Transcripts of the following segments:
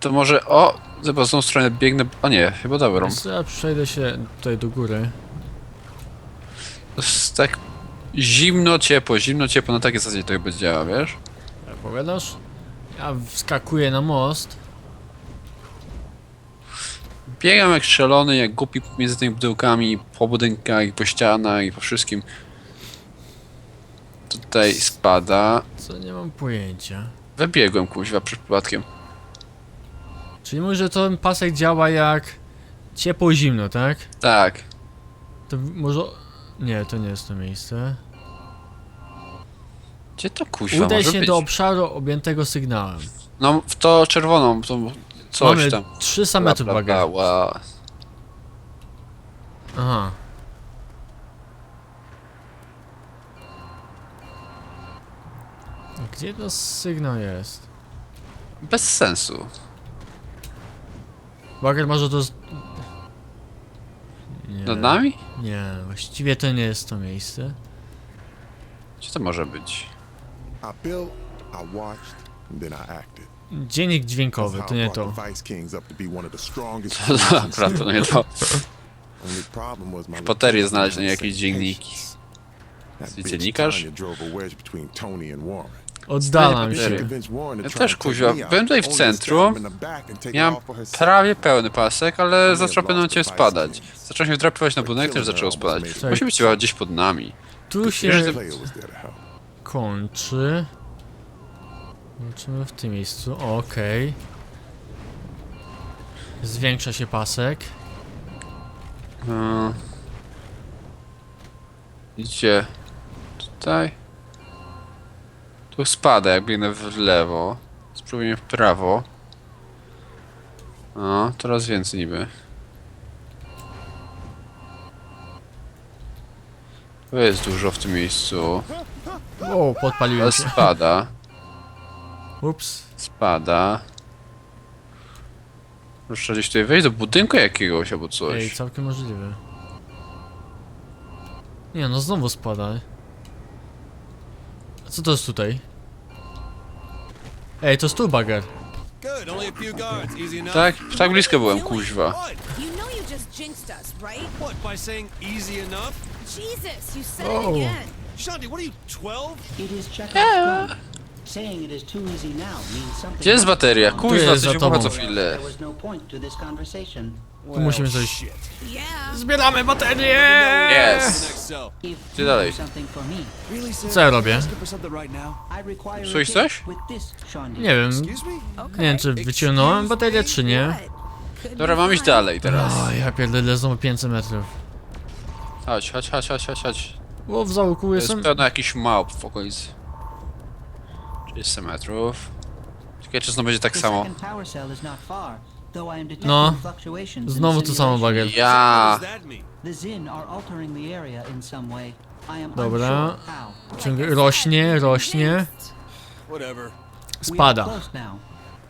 To może... O! Chyba z tą stronę biegnę... A nie, chyba. Więc ja przejdę się tutaj do góry. To jest tak... Zimno, ciepło, zimno, ciepło, na takiej zasadzie to chyba działa, wiesz? Jak powiadasz? Ja wskakuję na most. Biegam jak strzelony, jak głupi między tymi budynkami, po budynkach i po ścianach i po wszystkim. Tutaj spada. Co nie mam pojęcia. Wybiegłem kuźwa przypadkiem. Czyli mówisz, że ten pasek działa jak ciepło-zimno, tak? Tak. To może... Nie, to nie jest to miejsce. Gdzie to kuźwa Udaj może się być? do obszaru objętego sygnałem. No w to czerwoną, to coś Mamy tam. 300 metrów Bla, bla, bla, bager. ła. Aha. Gdzie to sygnał jest? Bez sensu. Bager może to... z- Nie, Nad nami? nie, właściwie to nie jest to miejsce. Gdzie to może być? I built, I watched, then I acted. Dziennik dźwiękowy, to nie to. Up to nie to. Poterię znaleźć na jakieś dzienniki. dziennikarz? Oddalam się. Ja też, kuźwa, byłem tutaj w centrum. Miałem prawie pełny pasek, ale zaczął pewnym momencie spadać. Zacząłem się wdrapywać na budynek, też zaczęło spadać. Musi być chyba gdzieś pod nami. Tu się kończy. Kończymy w tym miejscu, okej. Zwiększa się pasek. No. Idzie tutaj. Tu spada, jak biegnę w lewo. Spróbuję w prawo. No, coraz więcej niby. To jest dużo w tym miejscu. O, podpaliłem Ale się. spada, Ups. spada. Muszę gdzieś tutaj wejść do budynku jakiegoś albo Ej, coś. całkiem możliwe. Nie, no znowu spada. A co to jest tutaj? Few guards, easy enough. Tak, tak blisko byłem, kuźwa. You know you just jinxed us, right? What, by saying easy enough? Jesus, you said Oh. it again. Shanti, what are you, 12? It is Chekhov's gun. Saying it is too easy now means something. Gdzie jest bateria? Tu Kuźwa, jest za tobą. co chwilę. There was no point to this conversation. Tu musimy coś... Zbieramy baterię! Yes! If Gdzie you dalej? do something for me, Really, sir? Co ja robię? I require a Słysz gift coś? with this, Shondi. Nie wiem, nie wiem czy wyciągnąłem baterię czy nie. Dobra, mam iść dalej teraz. O, ja pierdolę znowu 500 metrów. Chodź, chodź, chodź, chodź, chodź, chodź. O, w załuku To jest jestem. pełno jakichś małp w okolicy. 30 metrów. Ciekawe, czy znowu będzie tak samo. No. Znowu to samo bager. Ja. Dobra. Ciągle rośnie, rośnie. Spada.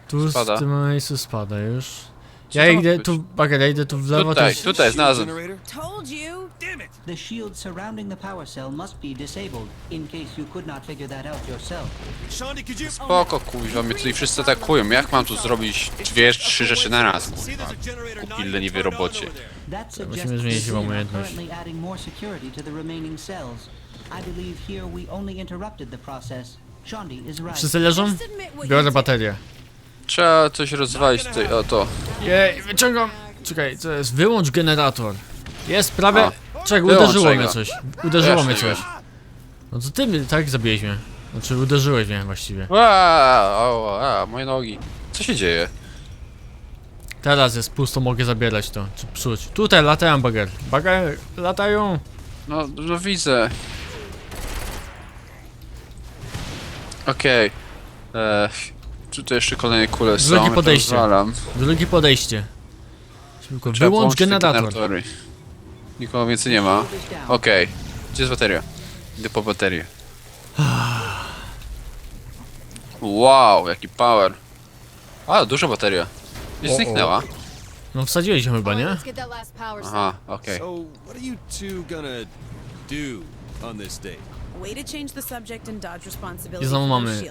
Tu Spada. w tym miejscu spada już. Co Ja idę tu, bager, ja idę tu w lewo, Tutaj, jest... tutaj, znalazłem. Told you. Damn it! The shield surrounding the power cell must be disabled, in case you could not figure that out yourself. Spoko, kuźwa, mnie tutaj wszyscy atakują. Jak mam tu zrobić dwie, trzy rzeczy na raz, kurwa? turned on robocie. That musimy suggests the zmienić chyba are umiejętność. currently adding more security to the remaining cells. I believe here we only interrupted the process. Shondi is right. Wszyscy leżą? Biorę baterię. Trzeba coś rozwalić tutaj, o to. Jej, wyciągam! Czekaj, co jest? Wyłącz generator. Jest prawie... Czekaj, wyłączaj uderzyło mnie go. coś. Uderzyło mnie coś. No to ty mnie, tak zabiłeś mnie. Znaczy uderzyłeś mnie właściwie. Wow, a, moje nogi. Co się dzieje? Teraz jest pusto, mogę zabierać to. Czy psuć. Tutaj latają bager. Bager, latają. No, no widzę. Okej. Okay. Tutaj jeszcze kolejne kule są. Drugie ja to podejście. rozwalam. Drugie podejście. Szybko, Trzeba wyłącz generator. generatory. Nikogo więcej nie ma. Okej. Gdzie jest bateria? Idę po baterię. Wow, jaki power. A, duża bateria. O. zniknęła. No wsadziłeś ją chyba, nie? Aha, okej. So, what are you two gonna do on this date? Way to change the subject and dodge responsibility I znowu mamy.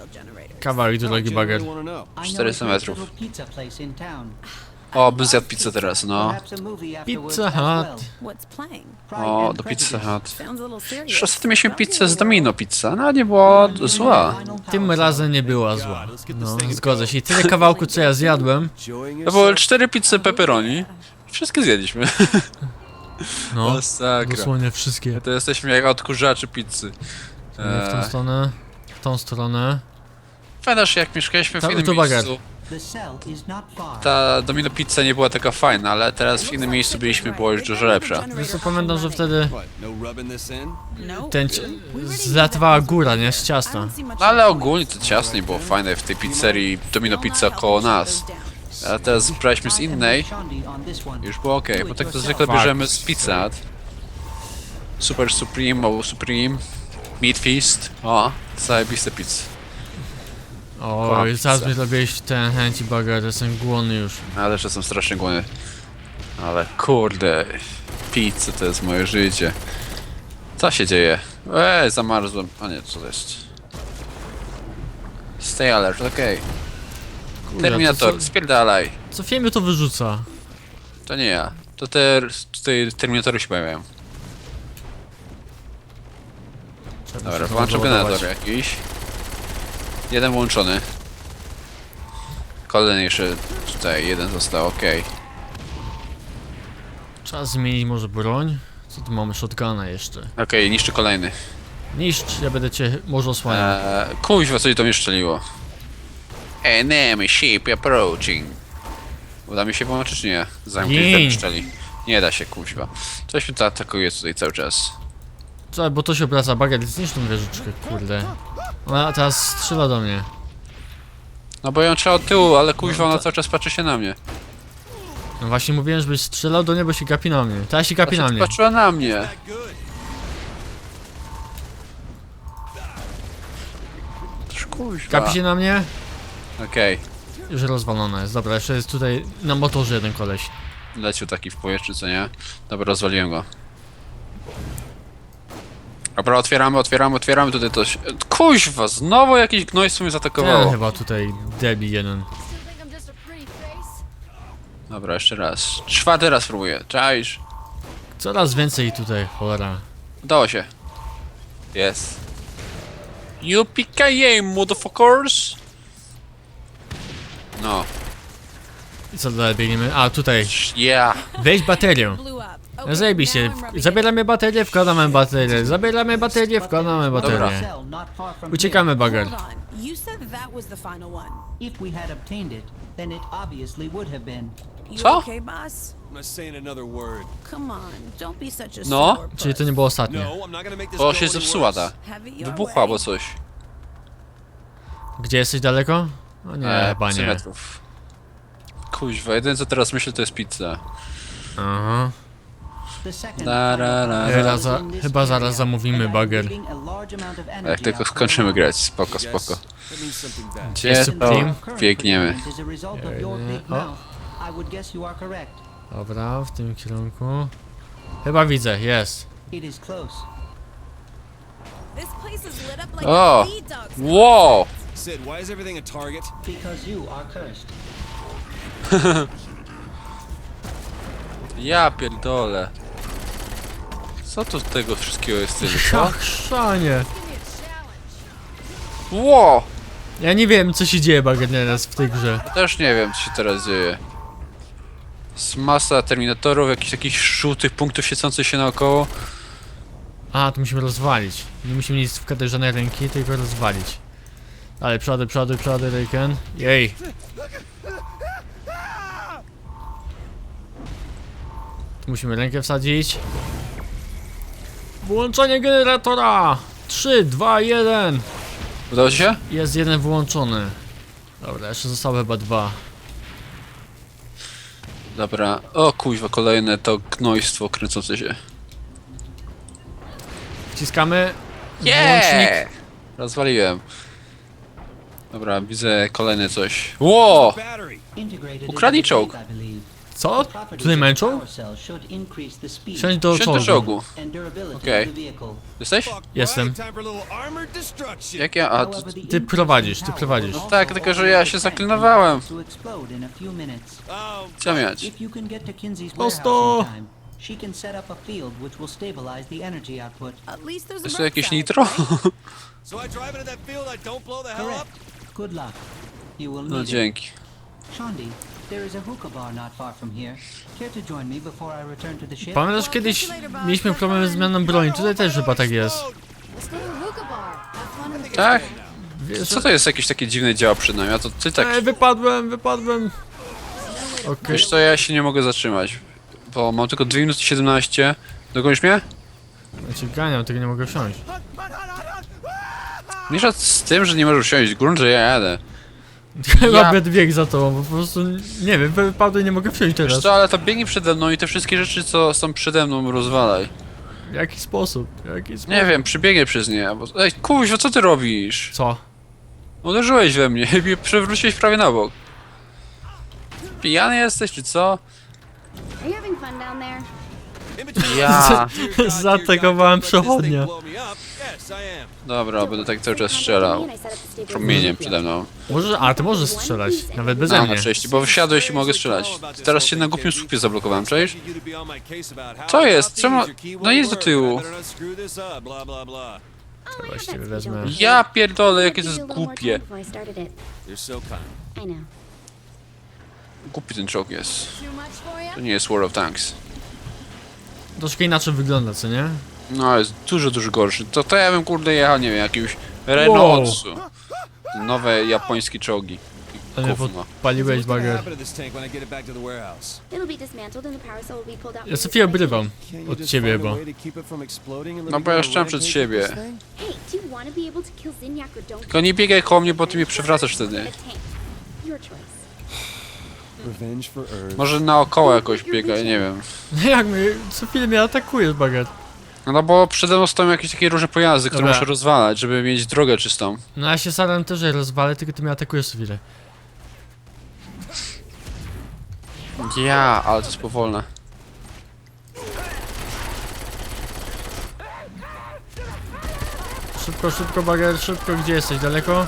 Kawałek drogi bager. want to know. I know 400 a great metrów. little pizza place in town. O, bym zjadł pizzę teraz, no. Pizza. Hut. O, do Pizza. Hut. Już ostatnio mieliśmy pizzę z. Domino Pizza, no nie była zła. Tym razem nie była zła. No, zgodzę się. I tyle kawałku co ja zjadłem. To były cztery pizze pepperoni. Wszystkie zjedliśmy. No, Masakra. dosłownie wszystkie. To jesteśmy jak odkurzaczy pizzy. W tą Eee, stronę, w tą stronę. Pamiętasz jak mieszkaliśmy w innym to miejscu? The cell is not far. Ta Domino Pizza nie była taka fajna, ale teraz w innym miejscu byliśmy, było już dużo lepsza. Wiesz co, pamiętam, że wtedy What? No rubbing this in? No. ten ci- zlatywała góra, nie? Z ciasta. No ale ogólnie to ciasno było fajne w tej pizzerii Domino Pizza koło nas. A teraz braliśmy z innej, już było ok, bo tak to zwykle bierzemy z Pizza. Super Supreme, albo Supreme, Meat Feast, o, zajebiste pizze. Oj, zaraz mi robiłeś ten chęci bager, jestem głodny już. Ale że jestem strasznie głodny. Ale kurde, pizza to jest moje życie. Co się dzieje? Eee, zamarzłem. A nie, co to jest? Stay alert, okej. Kurde, Terminator, to spierdalaj. Co, co filmie to wyrzuca? To nie ja. To te tutaj Terminatory się pojawiają. Trzeba Dobra, włączam załadować. generator jakiś. Jeden włączony. Kolejny jeszcze tutaj, jeden został, okej. Trzeba zmienić może broń. Co tu mamy? Shotguna jeszcze. Okej, niszczy kolejny. Niszcz, ja będę cię może osłaniał. Eee, kuźwa, coś to mnie szczeliło. Enemy ship approaching. Uda mi się połączyć, czy nie? Ktoś Gin. szczeli. Nie da się, kuźwa. Coś mi to atakuje tutaj cały czas. Co, bo to się obraca bager, zniszcz tą wieżyczkę, kurde. Ona teraz strzela do mnie. No bo ją trzeba od tyłu, ale kuźwa, ona cały czas patrzy się na mnie. No właśnie mówiłem, żebyś strzelał do niego, się gapi na mnie. Teraz się gapi na mnie. Patrzyła na mnie. Kuźwa. Gapi się na mnie? Okej. Już rozwalone jest. Dobra, jeszcze jest tutaj na motorze jeden koleś. Lecił taki w powietrzu, co nie? Dobra, rozwaliłem go. Dobra, otwieramy, otwieramy, otwieramy tutaj to się... Kuźwa, znowu jakiś gnojstwo mnie Ten zaatakowało. chyba tutaj debil jeden. Still think I'm just a pretty face? Dobra, jeszcze raz. Czwarty raz próbuję. Czaisz? Coraz więcej tutaj, cholera. Udało się. Jest. UPKA, motherfuckers! No. I co dalej biegniemy? A, tutaj. Yeah. Weź baterię. No zajebiście. Zabieramy baterię, wkładamy baterię. Zabieramy baterię, wkładamy baterię. Uciekamy, bager. Hold on. You said that was the final one. here. If we had obtained it, then it obviously would have been. You Co? okay, boss? I'm not saying another word. Come on, don't be such a No. Czyli to nie było ostatnie. No, I'm not gonna make this Bo go się any zepsuła ta. worse. Have it your Wybuchła way. albo coś. Gdzie jesteś daleko? O nie, Eee, chyba 5 nie. metrów. Kuźwa, jedyne co teraz myślę to jest pizza. Aha. Da, da, final da. cell Za- chyba zaraz zamówimy a A jak tylko skończymy grać, spoko, spoko. Gdzie Jest to biegniemy? O. Dobra, w tym kierunku. Chyba widzę, jest. O! Wow! Sid, why is everything a target? Because you are cursed. Ja pierdolę. Co tu z tego wszystkiego jest tyle, co? Szanie. Ło! Ja nie wiem, co się dzieje bager teraz w tej grze. Też nie wiem, co się teraz dzieje. Jest masa terminatorów, jakichś takich żółtych punktów świecących się naokoło. A, to musimy rozwalić. Nie musimy nic wkładać żadnej ręki, tylko rozwalić. Ale przody, przody, przody, Rayken. Jej. Tu musimy rękę wsadzić. Włączenie generatora! 3, 2, 1. Udało ci się? Jest jeden włączony. Dobra, jeszcze zostały chyba dwa. Dobra. O kuźwa, kolejne to gnojstwo kręcące się. Wciskamy. Włącznik. Rozwaliłem. Dobra, widzę kolejne coś. Ło! The czołg. Co? Tutaj the speed Siądź do Siedź do czołgu. czołgu. vehicle. Jesteś? Jestem. Jak ja? A, Ty in prowadzisz, ty prowadzisz. Tak, tylko że ja się zaklinowałem. Oh, co Kinsey's Prosto. she can set up a field which will stabilize the energy output. At least there's a Jest tu jakieś nitro? Correct. Good luck. You will No need it. dzięki. Shondi, there is a hookah bar not far from here. Care to join me before I return to the ship? Pamiętasz kiedyś mieliśmy problem z zmianą broni, tutaj też chyba tak jest. Let's go to hookah bar. Have fun in the Tak? Wiesz, Co to jest jakieś takie dziwne działa przed nami? A to ty tak... Ej, wypadłem, wypadłem. Okej. Wiesz co, ja się nie mogę zatrzymać. Bo mam tylko 2 minuty 17. Dogonisz mnie? Ja cię ganiam, tego nie mogę wsiąść. Mniejsza z tym, że nie możesz wsiąść. Grunt, że ja jadę. Chyba Ja- będę biegł za tobą, bo po prostu nie wiem, wypadłem i nie mogę wsiąść Wiesz teraz. co, ale to biegnie przede mną i te wszystkie rzeczy, co są przede mną, rozwalaj. W jaki sposób? W jaki sposób? Nie wiem, przybiegnie przez nie. Bo... Ej, kuźwa, co ty robisz? Co? Uderzyłeś we mnie i przewróciłeś prawie na bok. Pijany jesteś, czy co? Ja. Zatakowałem przechodnia. Dobra, będę tak cały czas strzelał. Promieniem przede mną. Możesz, a ty możesz strzelać, nawet beze No, mnie. na szczęście, bo wysiadłeś i mogę strzelać. Teraz się na głupim słupie zablokowałem, cześć? Co jest? Czemu- no jedź do tyłu. Właściwie wezmę. Ja pierdolę, jakie to jest głupie. Głupi ten czołg jest. To nie jest War of Tanks. Troszkę inaczej wygląda, co nie? No, jest dużo, dużo gorszy. To, to ja bym kurde jechał, nie wiem, jakimś Renaultsu. Nowe japońskie czołgi. Ale Gówno. podpaliłeś bager. It'll be dismantled and the power cell will be pulled out. Ja inside. obrywam od ciebie, bo... No bo ja szczam przed siebie. Hey, do you want to be able to kill Zinyak or don't? Tylko nie biegaj koło mnie, bo ty mnie przewracasz wtedy. A tank. Your choice. Revenge for Earth. Może naokoło jakoś biegaj, nie wiem. Jak mnie, co chwilę mnie atakujesz, bager. No bo przede mną stoją jakieś takie różne pojazdy, które Dobra. muszę rozwalać, żeby mieć drogę czystą. No ja się staram też że rozwalę, tylko ty mnie atakujesz co chwilę. Ja, ale to jest powolne. Szybko, szybko, bager, szybko, gdzie jesteś? Daleko?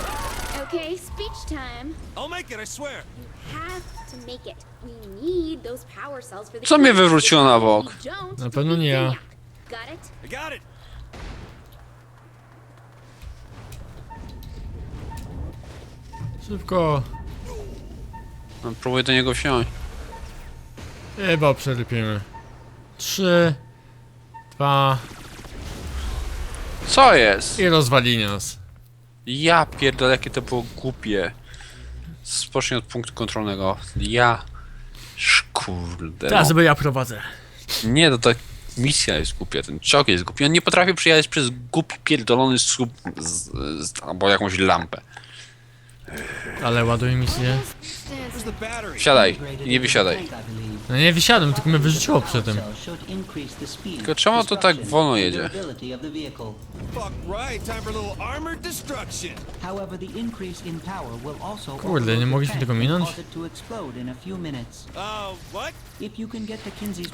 Okay, speech time. I'll make it, I swear. Have to make it. We need those power cells for the Co mnie wywróciło na bok? Na pewno nie ja. Got it? I got it. Szybko. No, próbuję do niego wsiąść. Chyba przerypiemy. Trzy, dwa Co jest? i rozwali nas. Ja pierdolę, jakie to było głupie. Spocznij od punktu kontrolnego. Ja... Szkurde. Teraz No. chyba ja prowadzę. Nie, to ta misja jest głupia, ten czołg jest głupi. On nie potrafi przyjechać przez głupi pierdolony słup z, z, albo jakąś lampę. Ale ładuj misję. Wsiadaj nie wysiadaj. No nie wysiadłem, tylko mnie wyrzuciło przy tym. Tylko czemu to tak wolno jedzie? Kurde, nie mogliśmy tego minąć?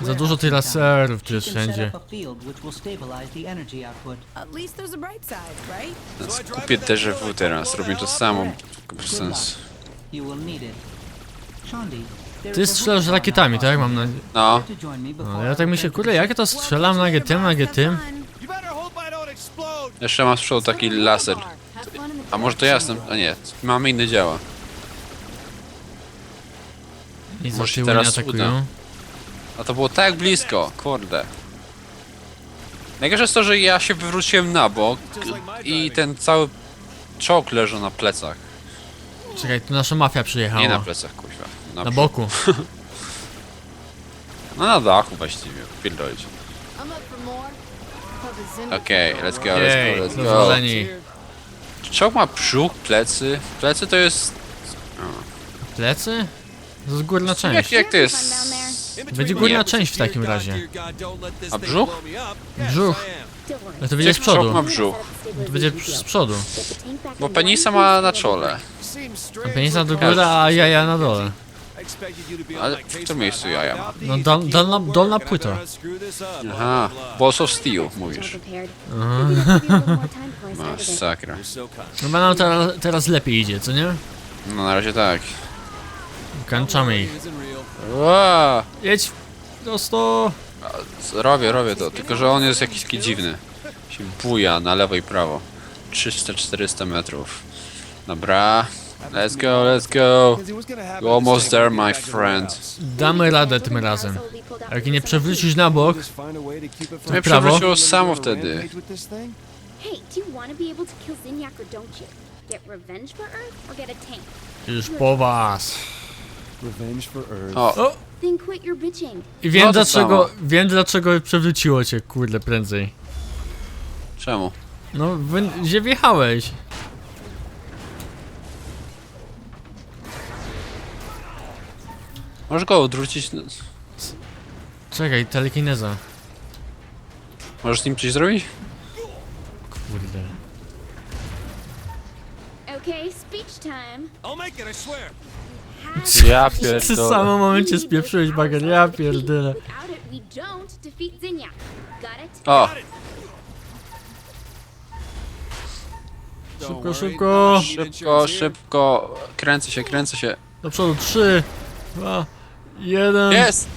Za dużo tych laserów tu jest wszędzie. Kupię I teraz, robię to samo. Tylko bez sensu. Ty strzelasz rakietami, tak? Mam nadzieję. No. No, I ja tak myślę, kurde, jak ja to strzelam, nagie tym, nagie tym. I. Jeszcze mam z przodu taki laser. A może to jasne? A nie, mamy inne działa. Za Może się tyłu nie teraz atakują. A to było tak blisko, kurde. Najgorsze jest to, że ja się wywróciłem na bok i ten cały czołg leży na plecach. Czekaj, tu nasza mafia Nie na przyjechała. plecach, kuźwa. Na boku. No na dachu właściwie, pierdolić. Okej, let's go, Jej, let's go, let's go. rozwaleni. Czołg ma brzuch, plecy. Plecy to jest... Plecy? To jest górna Jak, część. jak to jest? Będzie górna część w takim razie. A brzuch? Brzuch. No to będzie z czołg przodu. ma brzuch? To będzie z przodu. Bo in penisa ma na czole. strange Penisa do góry, a jaja na dole. Ale w którym miejscu about ja how mam? without No, dol- dolna- dolna płyta. Aha. Balls of Steel mówisz. it. Masakra. Chyba nam teraz, teraz lepiej idzie, co nie? No na razie tak. Kańczamy ich. Ła! Jedź prosto. Robię, robię to, tylko że on jest jakiś taki dziwny. Się buja na lewo i prawo. 300-400 metrów. Dobra. Let's go, let's go. You're almost the there, my friend. Damy radę tym razem. Jak nie przewrócisz na bok, to mnie prawo. przewróciło samo wtedy. Hey, do you want to be able to kill Zinyak or don't you? Get revenge for Earth or get a tank? już po was. Revenge for Earth. O, Then quit your bitching. I wiem No to dlaczego, wiem dlaczego przewróciło cię, kurde, prędzej. czemu? No, wy, gdzie wjechałeś? Możesz go odwrócić? Czekaj, telekineza. Możesz z nim coś zrobić? Kurde. Okay, speech time. I'll make it, I swear. Ja W tym pierdolę. samym momencie spieprzyłeś bager, ja pierdolę. O, Szybko, szybko. szybko, szybko. Kręcę się, kręcę się. Do przodu, trzy, dwa, jeden. Jest!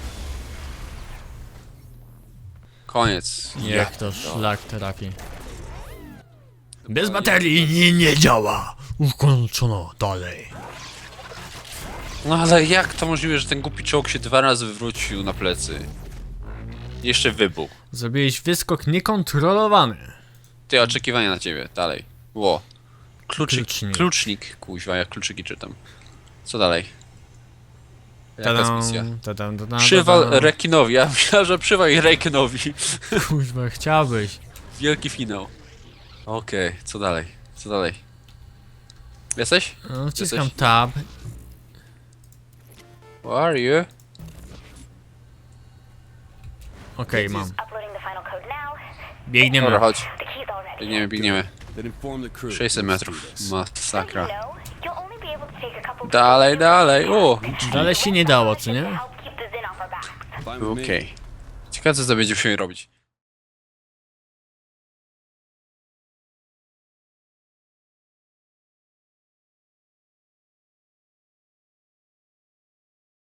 Koniec. Niech to szlak trafi. Bez baterii nie, nie działa. Ukończono dalej. No ale jak to możliwe, że ten głupi czołg się dwa razy wywrócił na plecy? Jeszcze wybuchł. Zrobiłeś wyskok niekontrolowany. Ty, oczekiwania na ciebie, dalej. Ło. Kluczyk, Klucznik. klucznik. kuźwa, jak kluczyki czytam. Co dalej? Jaka jest misja? tadam, tadam, Przywal tadam. rekinowi, ja myślałem, że przywal rekinowi. Kuźwa, chciałbyś. Wielki finał. Okej, co dalej? Co dalej? Jesteś? No, wciskam Jesteś? tab. Where are you? Okej, mam. Uploading the final code now. Biegniemy. Dobra, chodź. The key's all ready. Biegniemy, biegniemy. Then inform the crew. 600 metrów. Masakra know, you'll only be able to take a couple Dalej, dalej. O! Dalej się nie dało, co nie? Okej. Ciekawe co to będzie musieli robić.